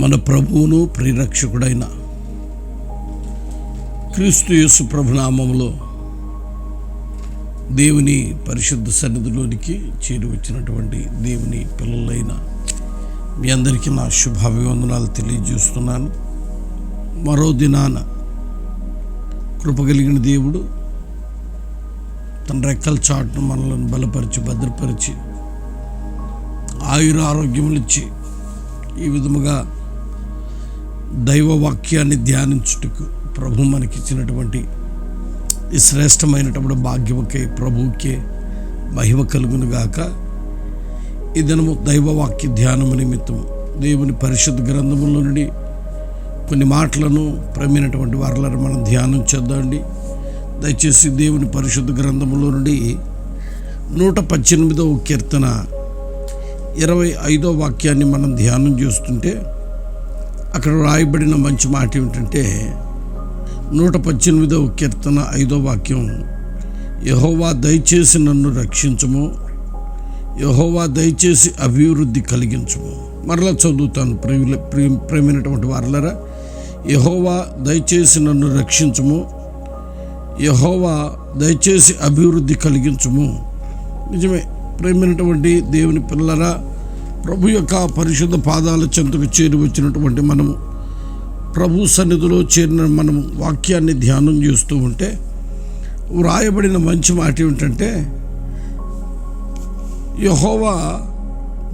మన ప్రభువును ప్రిరక్షకుడైన క్రీస్తు యేసు ప్రభునామంలో దేవుని పరిశుద్ధ సన్నిధిలోనికి చేరువచ్చినటువంటి దేవుని పిల్లలైన మీ అందరికీ నా శుభాభివందనాలు తెలియజేస్తున్నాను. మరో దినాన కృపగలిగిన దేవుడు తన రెక్కల చాటును మనలను బలపరిచి భద్రపరిచి ఆయుర ఆరోగ్యములు ఇచ్చి ఈ విధముగా దైవ వాక్యాన్ని ధ్యానించుటకు ప్రభు మనకిచ్చినటువంటి ఈ శ్రేష్టమైనటువంటి భాగ్యముకే ప్రభువుకే మహిమ కలుగును గాక ఈ దినము దైవవాక్య ధ్యానము నిమిత్తం దేవుని పరిశుద్ధ గ్రంథముల నుండి కొన్ని మాటలను ప్రమినటువంటి వారులను మనం ధ్యానం చేద్దామండి. దయచేసి దేవుని పరిశుద్ధ గ్రంథములో నుండి నూట పద్దెనిమిదవ కీర్తన ఇరవై ఐదో వాక్యాన్ని మనం ధ్యానం చేస్తుంటే అక్కడ రాయబడిన మంచి మాట ఏమిటంటే నూట పద్దెనిమిదవ కీర్తన ఐదో వాక్యం యహోవా దయచేసి నన్ను రక్షించము యహోవా దయచేసి అభివృద్ధి కలిగించము. మరలా చదువుతాను ప్రేమి ప్రేమైనటువంటి వారలరా యహోవా దయచేసి నన్ను రక్షించము యహోవా దయచేసి అభివృద్ధి కలిగించము. నిజమే ప్రేమైనటువంటి దేవుని పిల్లరా ప్రభు యొక్క పరిశుద్ధ పాదాల చెంతకు చేరి వచ్చినటువంటి మనము ప్రభు సన్నిధిలో చేరిన మనం వాక్యాన్ని ధ్యానం చేస్తూ ఉంటే వ్రాయబడిన మంచి మాట ఏమిటంటే యహోవా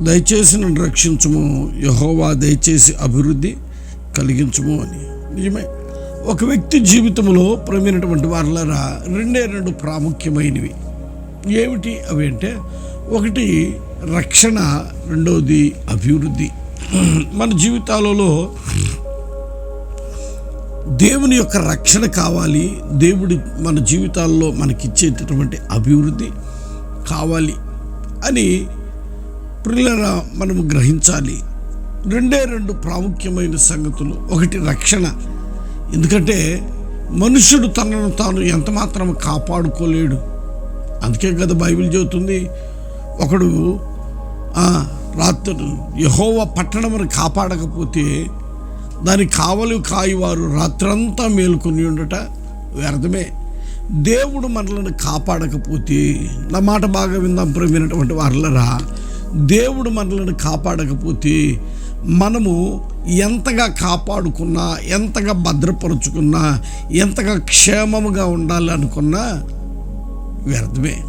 దయచేసి నన్ను రక్షించము యహోవా దయచేసి అభివృద్ధి కలిగించము అని. నిజమే. ఒక వ్యక్తి జీవితంలో ప్రమైనటువంటి వారులరా రెండే రెండు ప్రాముఖ్యమైనవి. ఏమిటి అవి అంటే ఒకటి రక్షణ రెండవది అభివృద్ధి. మన జీవితాలలో దేవుని యొక్క రక్షణ కావాలి దేవుడి మన జీవితాల్లో మనకిచ్చేటటువంటి అభివృద్ధి కావాలి అని పిల్లల మనము గ్రహించాలి. రెండే రెండు ప్రాముఖ్యమైన సంగతులు. ఒకటి రక్షణ. ఎందుకంటే మనుషుడు తనను తాను ఎంత మాత్రం కాపాడుకోలేడు. అందుకే కదా బైబిల్ చెబుతుంది ఒకడు రాత్రి యహోవ పట్టణమును కాపాడకపోతే దానికి కావలి కాయవారు రాత్రంతా మేలుకొని ఉండట వ్యర్థమే. దేవుడు మనల్ని కాపాడకపోతే నా మాట బాగా విందాం వినటువంటి వారులరా దేవుడు మనల్ని కాపాడకపోతే మనము ఎంతగా కాపాడుకున్నా ఎంతగా భద్రపరుచుకున్నా ఎంతగా క్షేమముగా ఉండాలి అనుకున్నా వ్యర్థమే.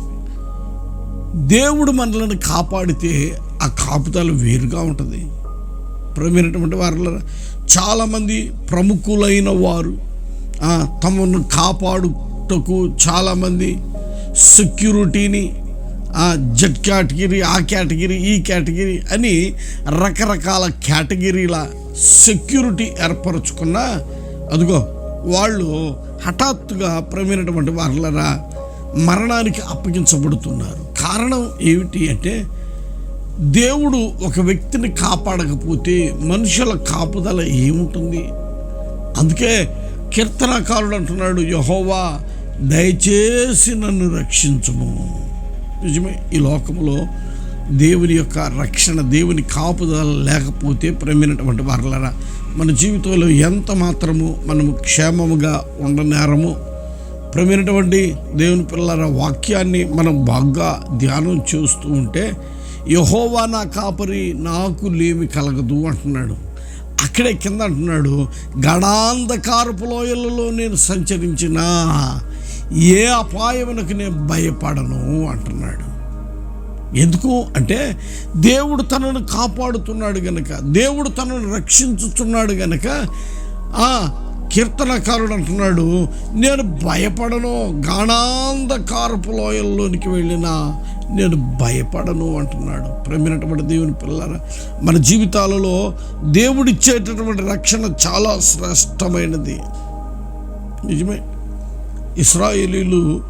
దేవుడు మనల్ని కాపాడితే ఆ కాపుతాలు వేరుగా ఉంటుంది. ప్రమైనటువంటి వారిలో చాలామంది ప్రముఖులైన వారు తమను కాపాడుటకు చాలామంది సెక్యూరిటీని జడ్ జెడ్ కేటగిరీ ఆ కేటగిరీ ఈ కేటగిరీ అని రకరకాల కేటగిరీల సెక్యూరిటీ ఏర్పరచుకున్న అదిగో వాళ్ళు హఠాత్తుగా ప్రమైనటువంటి వారులరా మరణానికి అప్పగించబడుతున్నారు. కారణం ఏమిటి అంటే దేవుడు ఒక వ్యక్తిని కాపాడకపోతే మనుషుల కాపుదల ఏముంటుంది? అందుకే కీర్తనకారుడు అంటున్నాడు యహోవా దయచేసి నన్ను రక్షించము. నిజమే ఈ లోకంలో దేవుని యొక్క రక్షణ దేవుని కాపుదల లేకపోతే ప్రేమైనటువంటి వారులరా మన జీవితంలో ఎంత మాత్రము మనము క్షేమముగా ఉండనేరము? ప్రమైనటువంటి దేవుని పిల్లల వాక్యాన్ని మనం బాగా ధ్యానం చేస్తూ ఉంటే యహోవా నా కాపరి నాకు లేమి కలగదు అంటున్నాడు. అక్కడే కింద అంటున్నాడు గడాంధకారపు లోయలలో నేను సంచరించిన ఏ అపాయమునకు నేను భయపడను అంటున్నాడు. ఎందుకు? అంటే దేవుడు తనను కాపాడుతున్నాడు గనక దేవుడు తనను రక్షించుతున్నాడు గనక ఆ కీర్తనకారుడు అంటున్నాడు నేను భయపడను గాణాంధకారపు లోయల్లోనికి వెళ్ళినా నేను భయపడను అంటున్నాడు. ప్రమినటువంటి దేవుని పిల్లరా మన జీవితాలలో దేవుడిచ్చేటటువంటి రక్షణ చాలా శ్రేష్టమైనది. నిజమే ఇస్రాయేలీలు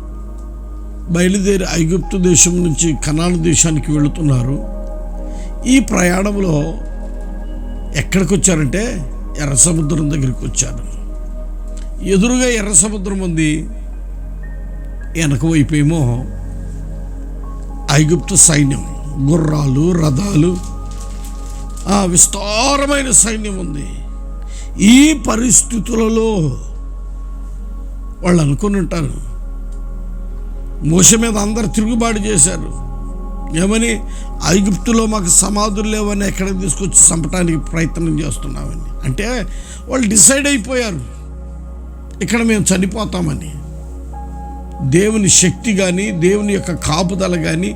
బయలుదేరి ఐగుప్తు దేశం నుంచి కనాను దేశానికి వెళుతున్నారు. ఈ ప్రయాణంలో ఎక్కడికి వచ్చారంటే ఎర్ర సముద్రం దగ్గరికి వచ్చారు. ఎదురుగా ఎర్ర సముద్రం ఉంది. వెనక వైపేమో ఐగుప్తు సైన్యం. గుర్రాలు రథాలు. ఆ విస్తారమైన సైన్యం ఉంది. ఈ పరిస్థితులలో వాళ్ళు అనుకుని ఉంటారు. మోస మీద అందరు తిరుగుబాటు చేశారు. ఏమని? ఐగుప్తులో మాకు సమాధులు లేవని ఎక్కడ తీసుకొచ్చి చంపడానికి ప్రయత్నం చేస్తున్నామని అంటే వాళ్ళు డిసైడ్ అయిపోయారు. ఇక్కడ మేము చనిపోతామని. దేవుని శక్తి కానీ దేవుని యొక్క కాపుదల కానీ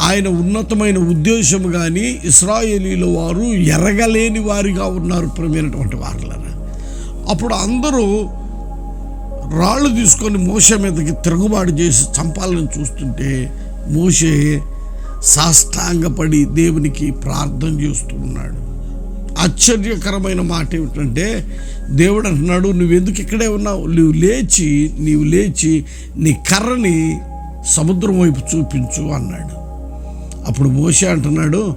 ఆయన ఉన్నతమైన ఉద్దేశం కానీ ఇస్రాయేలీల వారు ఎరగలేని వారిగా ఉన్నారు ప్రమైనటువంటి వారులరా. అప్పుడు అందరూ రాళ్ళు తీసుకొని మోస మీదకి తిరుగుబాటు చేసి చంపాలని చూస్తుంటే మోసే సాష్టాంగపడి దేవునికి ప్రార్థన చేస్తూ ఉన్నాడు. ఆశ్చర్యకరమైన మాట ఏమిటంటే దేవుడు అంటున్నాడు నువ్వెందుకు ఇక్కడే ఉన్నావు? నువ్వు లేచి నీవు లేచి నీ కర్రని సముద్రం వైపు చూపించు అన్నాడు. అప్పుడు మోసే అంటున్నాడు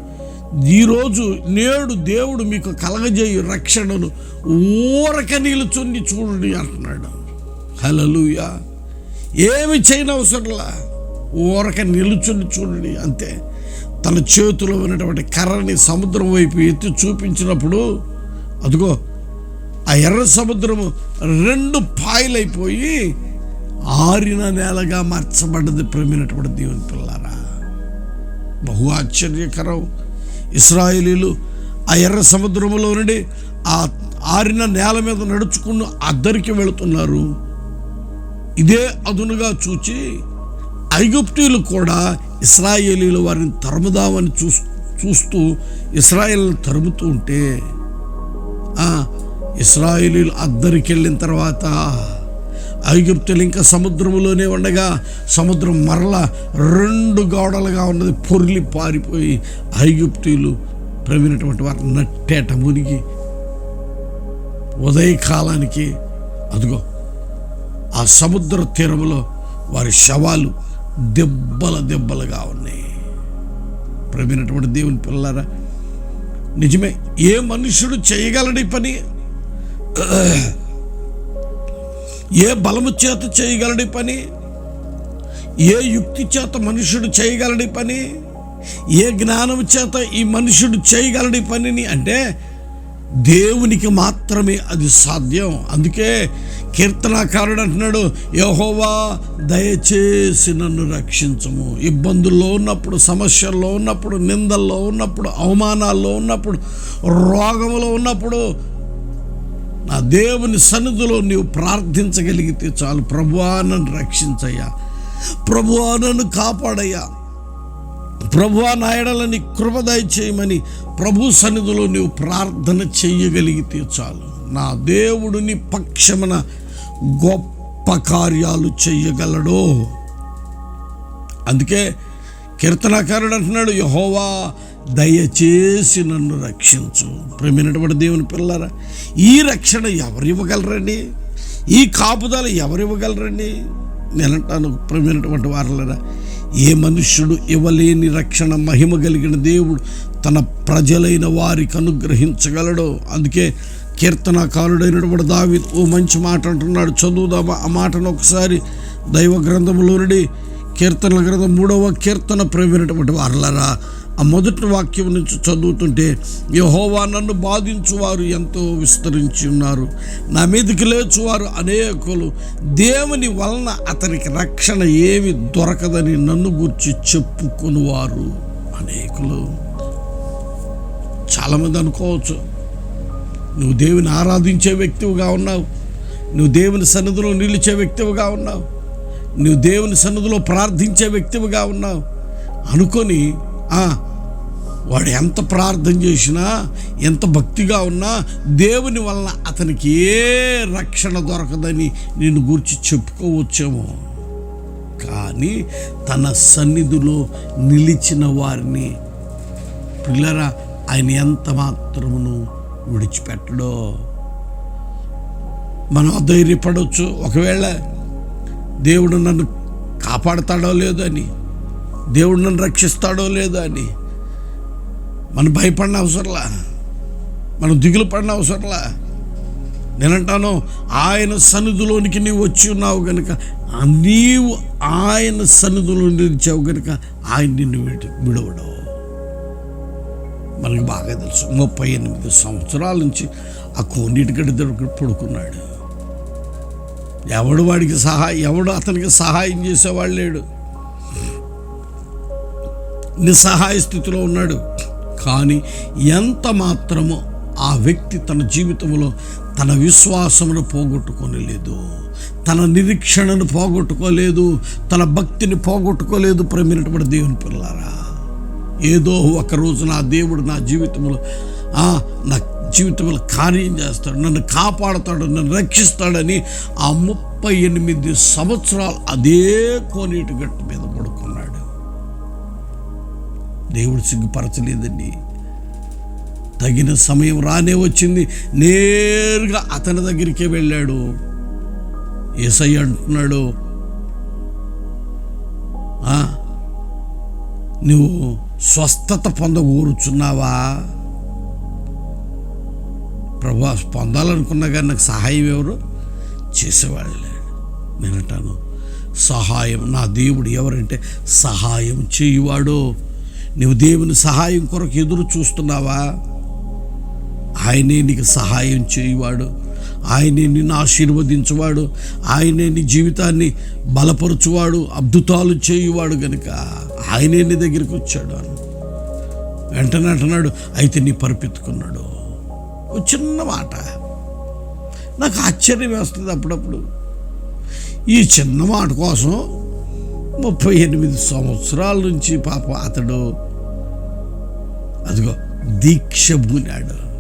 ఈరోజు నేడు దేవుడు మీకు కలగజేయు రక్షణను ఊరక నిలుచుని చూడండి అంటున్నాడు. హలలుయా ఏమి చేయనవసరంలా? ఊరక నిలుచుని చూడండి అంతే. తన చేతిలో ఉన్నటువంటి కర్రని సముద్రం వైపు ఎత్తి చూపించినప్పుడు అదిగో ఆ ఎర్ర సముద్రము రెండు పాయలైపోయి ఆరిన నేలగా మార్చబడ్డది ప్రేమైనటువంటి దేవుని పిల్లారా బహు ఆశ్చర్యకరం. ఇస్రాయేలీలు ఆ ఎర్ర సముద్రములో నుండి ఆ ఆరిన నేల మీద నడుచుకుని అద్దరికి వెళుతున్నారు. ఇదే అదునుగా చూచి ఐగుప్తీయులు కూడా ఇస్రాయేలీలు వారిని తరుముదామని చూ చూస్తూ ఇస్రాయేల్ తరుముతూ ఉంటే ఇస్రాయేలీలు అద్దరికి వెళ్ళిన తర్వాత ఐగుప్తులు ఇంకా సముద్రంలోనే ఉండగా సముద్రం మరల రెండు గోడలుగా ఉన్నది పొర్లి పారిపోయి ఐగుప్తీయులు ప్రవీణటువంటి వారు నట్టేట మునిగి ఉదయకాలానికి అదిగో ఆ సముద్ర తీరంలో వారి శవాలు దెబ్బల దెబ్బలుగా ఉన్నాయి. ప్రవీణటువంటి దేవుని పిల్లరా నిజమే ఏ మనుషుడు చేయగలడి పని? ఏ బలము చేత చేయగలడి పని? ఏ యుక్తి చేత మనుషుడు చేయగలడి పని? ఏ జ్ఞానం చేత ఈ మనుషుడు చేయగలడి పనిని? అంటే దేవునికి మాత్రమే అది సాధ్యం. అందుకే కీర్తనాకారుడు అంటున్నాడు యహోవా దయచేసి నన్ను రక్షించము. ఇబ్బందుల్లో ఉన్నప్పుడు సమస్యల్లో ఉన్నప్పుడు నిందల్లో ఉన్నప్పుడు అవమానాల్లో ఉన్నప్పుడు రోగంలో ఉన్నప్పుడు నా దేవుని సన్నిధిలో నీవు ప్రార్థించగలిగితే చాలు. ప్రభువా నన్ను రక్షించయ్యా. ప్రభువా నన్ను కాపాడయ్యా. ప్రభువా నాయడలని కృప దయచేయమని ప్రభు సన్నిధిలో నీవు ప్రార్థన చేయగలిగితే చాలు. నా దేవుడిని పక్షమున గొప్ప కార్యాలు చెయ్యగలడు. అందుకే కీర్తనాకారుడు అంటున్నాడు యహోవా దయచేసి నన్ను రక్షించు. ప్రేమైనటువంటి దేవుని పిల్లరా ఈ రక్షణ ఎవరు ఇవ్వగలరండి ఈ కాపుదల ఎవరు ఇవ్వగలరండి నేనంటాను ప్రేమైనటువంటి వారులరా ఏ మనుష్యుడు ఇవ్వలేని రక్షణ మహిమ కలిగిన దేవుడు తన ప్రజలైన వారికి అనుగ్రహించగలడు. అందుకే కీర్తనకారుడైనటువంటి దావి ఓ మంచి మాట అంటున్నాడు. చదువుదామా? ఆ మాటను ఒకసారి దైవ గ్రంథములో నుండి కీర్తనల గ్రంథం మూడవ కీర్తన ప్రేమైనటువంటి వారలరా ఆ మొదటి వాక్యం నుంచి చదువుతుంటే యహోవా నన్ను బాధించువారు ఎంతో విస్తరించి ఉన్నారు. నా మీదకి లేచువారు అనేకులు. దేవుని వలన అతనికి రక్షణ ఏమి దొరకదని నన్ను గురించి చెప్పుకొనివారు అనేకులు. చాలామంది అనుకోవచ్చు నువ్వు దేవుని ఆరాధించే వ్యక్తివిగా ఉన్నావు. నువ్వు దేవుని సన్నిధిలో నిలిచే వ్యక్తివిగా ఉన్నావు. నువ్వు దేవుని సన్నిధిలో ప్రార్థించే వ్యక్తివిగా ఉన్నావు. అనుకొని వాడు ఎంత ప్రార్థన చేసినా ఎంత భక్తిగా ఉన్నా దేవుని వలన అతనికి ఏ రక్షణ దొరకదని నేను గురించి చెప్పుకోవచ్చేమో. కానీ తన సన్నిధిలో నిలిచిన వారిని పిల్లరా ఆయన ఎంత మాత్రమును విడిచిపెట్టడో. మనం అధైర్యపడవచ్చు ఒకవేళ దేవుడు నన్ను కాపాడతాడో లేదో అని దేవుడు నన్ను రక్షిస్తాడో లేదో అని మనం భయపడిన అవసరంలా? మనం దిగులు పడిన అవసరంలా? నేనంటాను ఆయన సన్నిధిలోనికి నీవు వచ్చి ఉన్నావు కనుక నీవు ఆయన సన్నిధిలో నిలిచావు కనుక ఆయన నిన్ను విడవడవు మనకు బాగా తెలుసు. ముప్పై ఎనిమిది సంవత్సరాల నుంచి ఆ కోనేటి గడి దగ్గర పడుకున్నాడు. ఎవడు వాడికి సహాయం ఎవడు అతనికి సహాయం చేసేవాడు లేడు. నిస్సహాయ స్థితిలో ఉన్నాడు. కానీ ఎంత మాత్రమో ఆ వ్యక్తి తన జీవితంలో తన విశ్వాసమును పోగొట్టుకోలేదు తన నిరీక్షణను పోగొట్టుకోలేదు. తన భక్తిని పోగొట్టుకోలేదు. ప్రమినటువంటి దేవుని పిల్లారా. ఏదో ఒక రోజు నా దేవుడు నా జీవితంలో నా జీవితంలో కార్యం చేస్తాడు నన్ను కాపాడతాడు నన్ను రక్షిస్తాడని ఆ ముప్పై ఎనిమిది సంవత్సరాలు అదే కోనేటి గట్టు మీద పడుకున్నాడు. దేవుడు సిగ్గుపరచలేదండి. తగిన సమయం రానే వచ్చింది. నేరుగా అతని దగ్గరికే వెళ్ళాడు. ఏసై అంటున్నాడు నువ్వు స్వస్థత పొందగూరుచున్నావా ప్రభు పొందాలనుకున్నా కానీ నాకు సహాయం ఎవరు? చేసేవాళ్ళు. లేడు నేనంటాను సహాయం నా దేవుడు ఎవరంటే సహాయం చేయువాడు. నువ్వు దేవుని సహాయం కొరకు ఎదురు చూస్తున్నావా? ఆయనే నీకు సహాయం చేయువాడు. ఆయనే నిన్ను ఆశీర్వదించువాడు. ఆయనే నీ జీవితాన్ని బలపరచువాడు. అద్భుతాలు చేయువాడు గనుక ఆయనే నీ దగ్గరికి వచ్చాడు అని. వెంటనే అంటున్నాడు అయితే నీ పరిపెత్తుకున్నాడు. ఓ చిన్న మాట. నాకు ఆశ్చర్యం వేస్తుంది అప్పుడప్పుడు. ఈ చిన్న మాట కోసం ముప్పై ఎనిమిది సంవత్సరాల నుంచి పాప అతడు అదిగో దీక్ష బూనాడు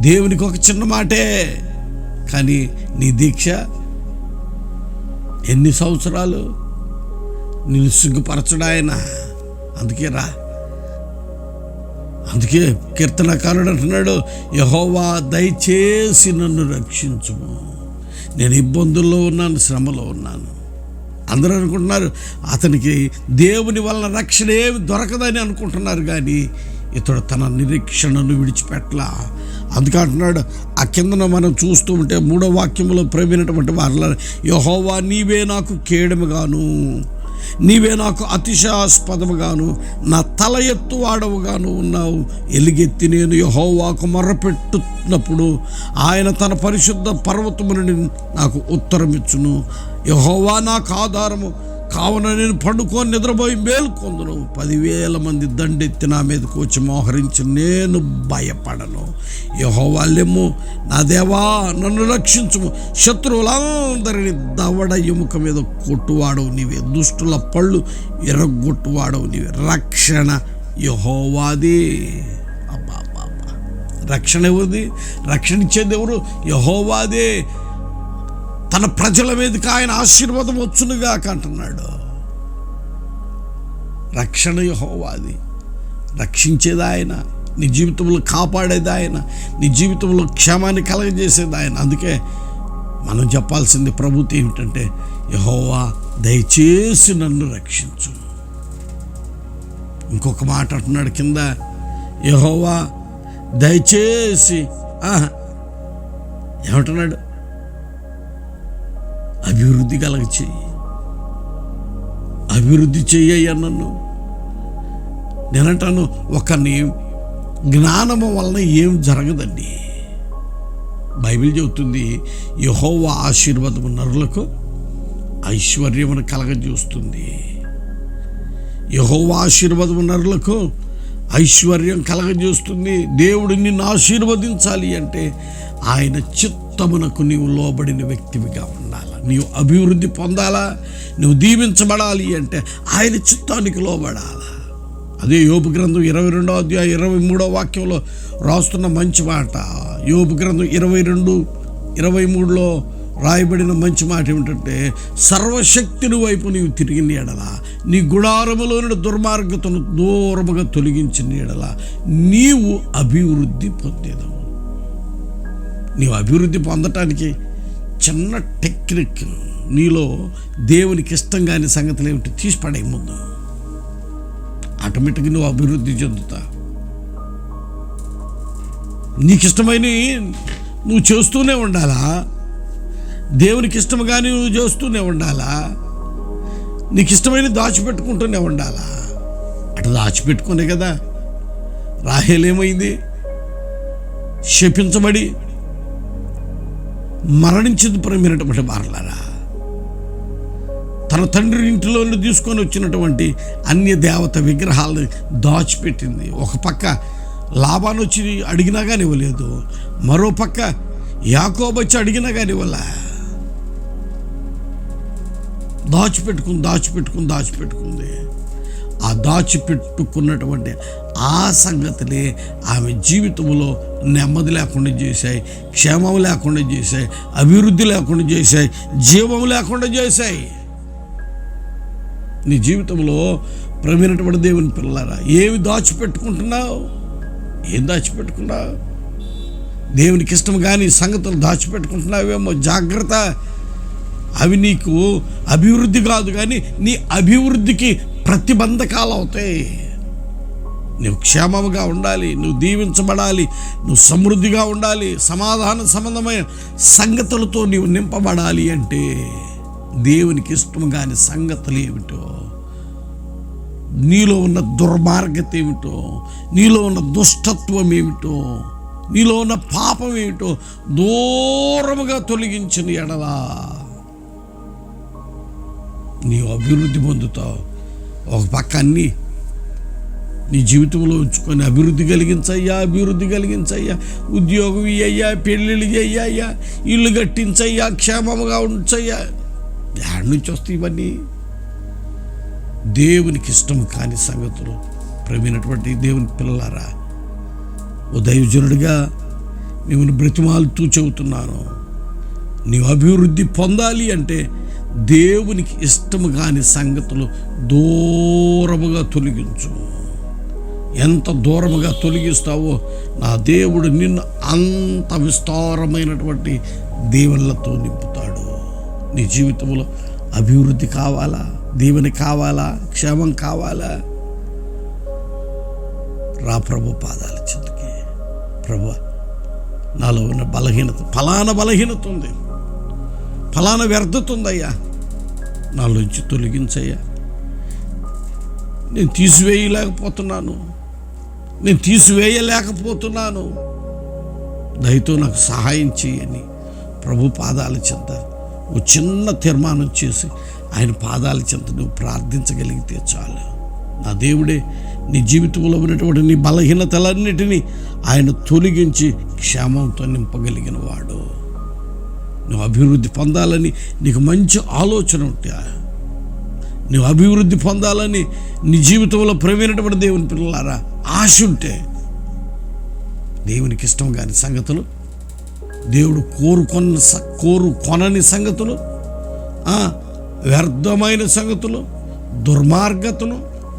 దేవునికి ఒక చిన్న మాటే. కానీ నీ దీక్ష ఎన్ని సంవత్సరాలు నిన్ను సిగ్గుపరచడాయన అందుకే రా. అందుకే కీర్తనకారుడు అంటున్నాడు యహోవా దయచేసి నన్ను రక్షించుము. నేను ఇబ్బందుల్లో ఉన్నాను శ్రమలో ఉన్నాను. అందరూ అనుకుంటున్నారు అతనికి దేవుని వలన రక్షణ ఏమి దొరకదని అనుకుంటున్నారు కానీ ఇతడు తన నిరీక్షణను విడిచిపెట్టలా. అందుకే అంటున్నాడు ఆ కిందన మనం చూస్తూ ఉంటే మూడో వాక్యంలో ప్రవీణటువంటి వారిలో యహోవా నీవే నాకు కేడముగాను నీవే నాకు అతిశాస్పదముగాను నా తల ఎత్తు వాడవుగాను ఉన్నావు. ఎలుగెత్తి నేను యహోవాకు మొర్రపెట్టున్నప్పుడు ఆయన తన పరిశుద్ధ పర్వతము నుండి నాకు ఉత్తరమిచ్చును. యహోవా నాకు ఆధారము కావున నేను పండుకొని నిద్రపోయి మేల్కొందును. పదివేల మంది దండెత్తి నా మీదకు వచ్చి మోహరించి నేను భయపడను. యహోవాళ్ళెమ్ము నా దేవా నన్ను రక్షించుము. శత్రువులందరినీ దవడ ఎముక మీద కొట్టువాడవు నీవే. దుష్టుల పళ్ళు ఎరగొట్టువాడవు నీవే. రక్షణ యహోవాది. అబ్బా అబ్బా. రక్షణ ఎవరిది? రక్షణ ఇచ్చేది ఎవరు? యహోవాదే. తన ప్రజల మీదకి ఆయన ఆశీర్వాదం వచ్చునుగా అంటున్నాడు. రక్షణ యహోవాది రక్షించేది ఆయన నీ జీవితంలో కాపాడేది ఆయన నీ జీవితంలో క్షేమాన్ని కలగజేసేది ఆయన. అందుకే మనం చెప్పాల్సింది ప్రభుత్వం ఏమిటంటే యహోవా దయచేసి నన్ను రక్షించు. ఇంకొక మాట అంటున్నాడు కింద యహోవా దయచేసి ఏమంటున్నాడు? అభివృద్ధి కలగ చెయ్యి అభివృద్ధి చెయ్యయ్యా నన్ను. నేనంటాను ఒకరిని జ్ఞానము వలన ఏం జరగదండి. బైబిల్ చెబుతుంది యహోవ ఆశీర్వాదము నరులకు ఐశ్వర్యమును కలగజూస్తుంది. యహోవ ఆశీర్వాదము నరులకు ఐశ్వర్యం కలగజేస్తుంది. దేవుడు నిన్ను ఆశీర్వదించాలి అంటే ఆయన ఉత్తమునకు నీవు లోబడిన వ్యక్తివిగా ఉండాలి? నీవు అభివృద్ధి పొందాలా? నువ్వు దీవించబడాలి అంటే ఆయన చిత్తానికి లోబడాలా? అదే యోపు గ్రంథం ఇరవై రెండో అధ్యాయ ఇరవై మూడో వాక్యంలో రాస్తున్న మంచి మాట. యోపు గ్రంథం ఇరవై రెండు ఇరవై మూడులో రాయబడిన మంచి మాట ఏమిటంటే సర్వశక్తిని వైపు నీవు తిరిగి నీడలా. నీ గుడారములోని దుర్మార్గతను దూరముగా తొలగించిన నీడలా. నీవు అభివృద్ధి పొందేదవు. నీవు అభివృద్ధి పొందటానికి చిన్న టెక్నిక్ నీలో దేవునికి ఇష్టం కాని సంగతులు ఏమిటి తీసి పడే ముందు. ఆటోమేటిక్గా నువ్వు అభివృద్ధి చెందుతా. నీకు ఇష్టమైన నువ్వు చేస్తూనే ఉండాలా? దేవునికి ఇష్టముగాని నువ్వు చేస్తూనే ఉండాలా? నీకు ఇష్టమైన దాచిపెట్టుకుంటూనే ఉండాలా? అటు దాచిపెట్టుకునే కదా. రాహేలేమైంది? శపించబడి మరణించింది ప్రేమైనటువంటి బారలారా తన తండ్రి ఇంటిలో తీసుకొని వచ్చినటువంటి అన్య దేవత విగ్రహాలను దాచిపెట్టింది. ఒక పక్క లాభాన్ని వచ్చి అడిగినా కానీ ఇవ్వలేదు. మరో పక్క యాకోబు వచ్చి అడిగినా కానీ ఇవ్వలే. దాచిపెట్టుకుంది దాచిపెట్టుకుంది దాచిపెట్టుకుంది. ఆ దాచిపెట్టుకున్నటువంటి ఆ సంగతులే ఆమె జీవితంలో నెమ్మది లేకుండా చేశాయి క్షేమం లేకుండా చేశాయి అభివృద్ధి లేకుండా చేశాయి జీవం లేకుండా చేశాయి. నీ జీవితంలో ప్రవీణటువంటి దేవుని పిల్లరా ఏమి దాచిపెట్టుకుంటున్నావు? ఏం దాచిపెట్టుకున్నావు? దేవునికి ఇష్టం కానీ సంగతులు దాచిపెట్టుకుంటున్నావేమో జాగ్రత్త. అవి నీకు అభివృద్ధి కాదు కానీ నీ అభివృద్ధికి ప్రతిబంధకాలు అవుతాయి. నువ్వు క్షేమముగా ఉండాలి నువ్వు దీవించబడాలి నువ్వు సమృద్ధిగా ఉండాలి సమాధాన సంబంధమైన సంగతులతో నీవు నింపబడాలి అంటే దేవునికి ఇష్టం కాని సంగతులు ఏమిటో నీలో ఉన్న దుర్మార్గత ఏమిటో నీలో ఉన్న దుష్టత్వం ఏమిటో నీలో ఉన్న పాపం ఏమిటో దూరముగా తొలగించిన ఎడలా నీవు అభివృద్ధి పొందుతావు. ఒక పక్క అన్నీ నీ జీవితంలో ఉంచుకొని అభివృద్ధి కలిగించయ్యా అభివృద్ధి కలిగించయ్యా ఉద్యోగం అయ్యా పెళ్ళిళ్ళు అయ్యా ఇల్లు కట్టించయ్యా క్షేమంగా ఉంచయ్యా. ఎక్కడి నుంచి వస్తాయి ఇవన్నీ దేవునికి ఇష్టం కాని సంగతులు. ప్రవీణటువంటి దేవుని పిల్లలారా ఓ దైవజనుడిగా మిమ్మల్ని బ్రతిమాలుతూ చెబుతున్నాను. నీవు అభివృద్ధి పొందాలి అంటే దేవునికి ఇష్టము కాని సంగతులు దూరముగా తొలగించు. ఎంత దూరముగా తొలగిస్తావో నా దేవుడు నిన్ను అంత విస్తారమైనటువంటి దీవెనలతో నింపుతాడు. నీ జీవితంలో అభివృద్ధి కావాలా? దీవెన కావాలా? క్షేమం కావాలా? రా ప్రభు పాదాల చెందుకి ప్రభు నాలో ఉన్న బలహీనత ఫలానా బలహీనత ఉంది. ఫలానా వ్యర్థత ఉందయ్యా. నాలోంచి తొలగించయ్యా. నేను తీసివేయలేకపోతున్నాను. నేను తీసివేయలేకపోతున్నాను. దయతో నాకు సహాయం చేయని ప్రభు పాదాల చెంత ఓ చిన్న తీర్మానం చేసి ఆయన పాదాల చెంత నువ్వు ప్రార్థించగలిగితే చాలు. నా దేవుడే నీ జీవితంలో ఉన్నటువంటి నీ బలహీనతలన్నిటినీ ఆయన తొలగించి క్షేమంతో నింపగలిగిన వాడు నువ్వు అభివృద్ధి పొందాలని నీకు మంచి ఆలోచన ఉంటే నువ్వు అభివృద్ధి పొందాలని నీ జీవితంలో ప్రవీణటువంటి దేవుని పిల్లలారా ఆశ ఉంటే దేవునికి ఇష్టం కాని సంగతులు దేవుడు కోరుకొన్న స- కోరు కొనని సంగతులు వ్యర్థమైన సంగతులు దుర్మార్గతను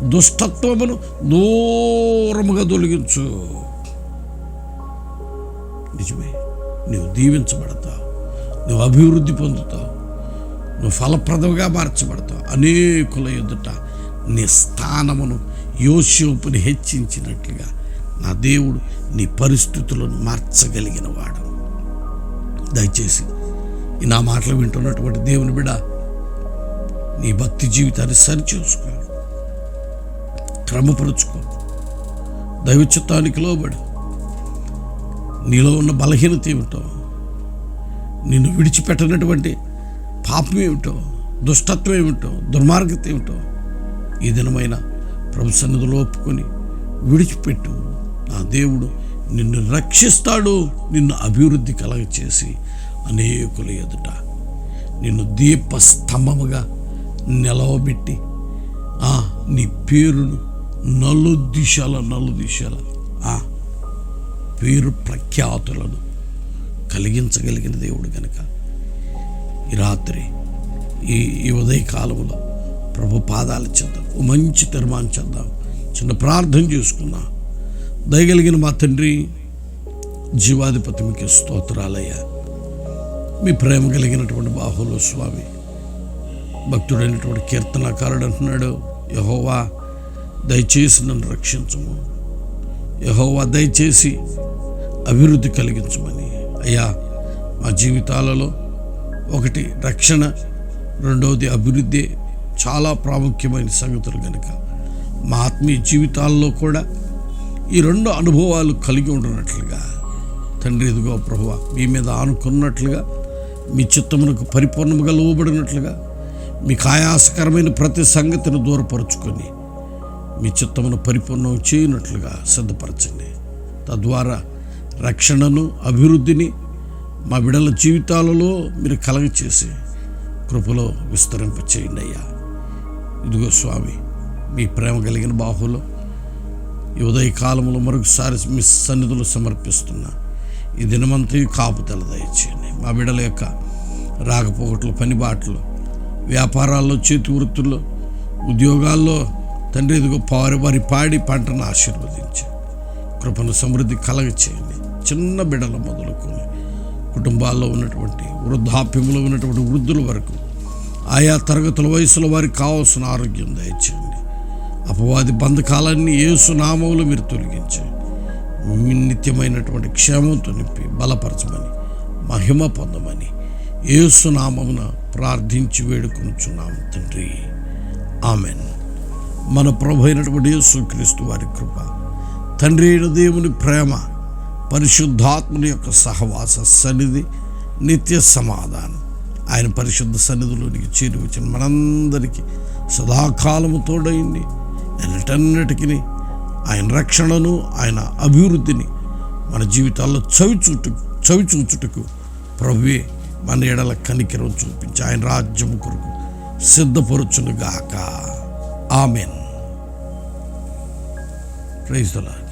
దుష్టత్వమును దూరముగా తొలగించు. నిజమే నువ్వు దీవించబడతావు నువ్వు అభివృద్ధి పొందుతావు. నువ్వు ఫలప్రదముగా మార్చబడతావు. అనేకుల ఎదుట నీ స్థానమును యోశోపుని హెచ్చించినట్లుగా నా దేవుడు నీ పరిస్థితులను మార్చగలిగిన వాడు. దయచేసి నా మాటలు వింటున్నటువంటి దేవుని బిడ నీ భక్తి జీవితాన్ని సరిచూసుకో. క్రమపరుచుకో. దైవచిత్తానికి లోబడి. నీలో ఉన్న బలహీనత ఏమిటో నిన్ను విడిచిపెట్టనటువంటి పాపం ఏమిటో దుష్టత్వం ఏమిటో దుర్మార్గత ఏమిటో ఈ దినమైన ప్రభు సన్నిధిలో ఒప్పుకొని విడిచిపెట్టు. నా దేవుడు నిన్ను రక్షిస్తాడు నిన్ను అభివృద్ధి కలగచేసి అనేకుల ఎదుట. నిన్ను దీపస్తంభముగా నిలవబెట్టి ఆ, నీ పేరును నలు దిశల నలు దిశల ఆ, పేరు ప్రఖ్యాతులను కలిగించగలిగిన దేవుడు కనుక ఈ రాత్రి ఈ ఈ ఉదయ కాలంలో ప్రభు పాదాలు చెందాం. ఓ మంచి తీర్మానం చెందాం చిన్న ప్రార్థన చేసుకున్నా. దయగలిగిన మా తండ్రి జీవాధిపతి మీకు స్తోత్రాలయ్యా. మీ ప్రేమ కలిగినటువంటి బాహులో స్వామి భక్తుడైనటువంటి కీర్తనకారుడు అంటున్నాడు యహోవా దయచేసి నన్ను రక్షించము. యహోవా దయచేసి అభివృద్ధి కలిగించమని. అయ్యా మా జీవితాలలో ఒకటి రక్షణ రెండవది అభివృద్ధి చాలా ప్రాముఖ్యమైన సంగతులు కనుక మా ఆత్మీయ జీవితాల్లో కూడా ఈ రెండు అనుభవాలు కలిగి ఉండనట్లుగా. తండ్రి ఎదుగో ప్రభువ మీ మీద ఆనుకున్నట్లుగా మీ చిత్తమునకు పరిపూర్ణముగా లోబడినట్లుగా మీకు ఆయాసకరమైన ప్రతి సంగతిని దూరపరుచుకొని మీ చిత్తమును పరిపూర్ణం చేయనట్లుగా సిద్ధపరచండి. తద్వారా రక్షణను అభివృద్ధిని మా బిడల జీవితాలలో మీరు కలగచేసి కృపలో విస్తరింపచేయండి అయ్యా. ఇదిగో స్వామి మీ ప్రేమ కలిగిన బాహులో ఈ ఉదయ కాలంలో మరొకసారి మీ సన్నిధులు సమర్పిస్తున్నా ఈ దినమంతా కాపుదల దయచేయండి. మా బిడ్డల యొక్క రాకపోకట్లు పనిబాట్లు వ్యాపారాల్లో చేతి వృత్తుల్లో ఉద్యోగాల్లో తండ్రి ఇదిగో పారి వారి పాడి పంటను ఆశీర్వదించి కృపను సమృద్ధి కలగ చేయండి చిన్న బిడ్డలు మొదలుకొని కుటుంబాల్లో ఉన్నటువంటి వృద్ధాప్యంలో ఉన్నటువంటి వృద్ధుల వరకు ఆయా తరగతుల వయసులో వారికి కావాల్సిన ఆరోగ్యం దయచేయండి. అపవాది బంధకాలన్నీ ఏసు నామములు మీరు తొలగించండి. నిత్యమైనటువంటి క్షేమంతో నింపి బలపరచమని మహిమ పొందమని ఏసు నామమున ప్రార్థించి వేడుకొనుచున్నాము తండ్రి. ఆమెన్. మన ప్రభు అయినటువంటి యేసుక్రీస్తు వారి కృప తండ్రి అయిన దేవుని ప్రేమ పరిశుద్ధాత్ముని యొక్క సహవాస సన్నిధి నిత్య సమాధానం. ఆయన పరిశుద్ధ సన్నిధిలోనికి చేరి వచ్చిన మనందరికీ సదాకాలము తోడైంది ఎన్నటన్నిటికీ ఆయన రక్షణను ఆయన అభివృద్ధిని మన జీవితాల్లో చవిచూటు చవిచూచుటకు ప్రభువే మన ఎడల కనికిరం చూపించి ఆయన రాజ్యము కొరకు సిద్ధపరచునుగాక. ఆమెన్. Praise the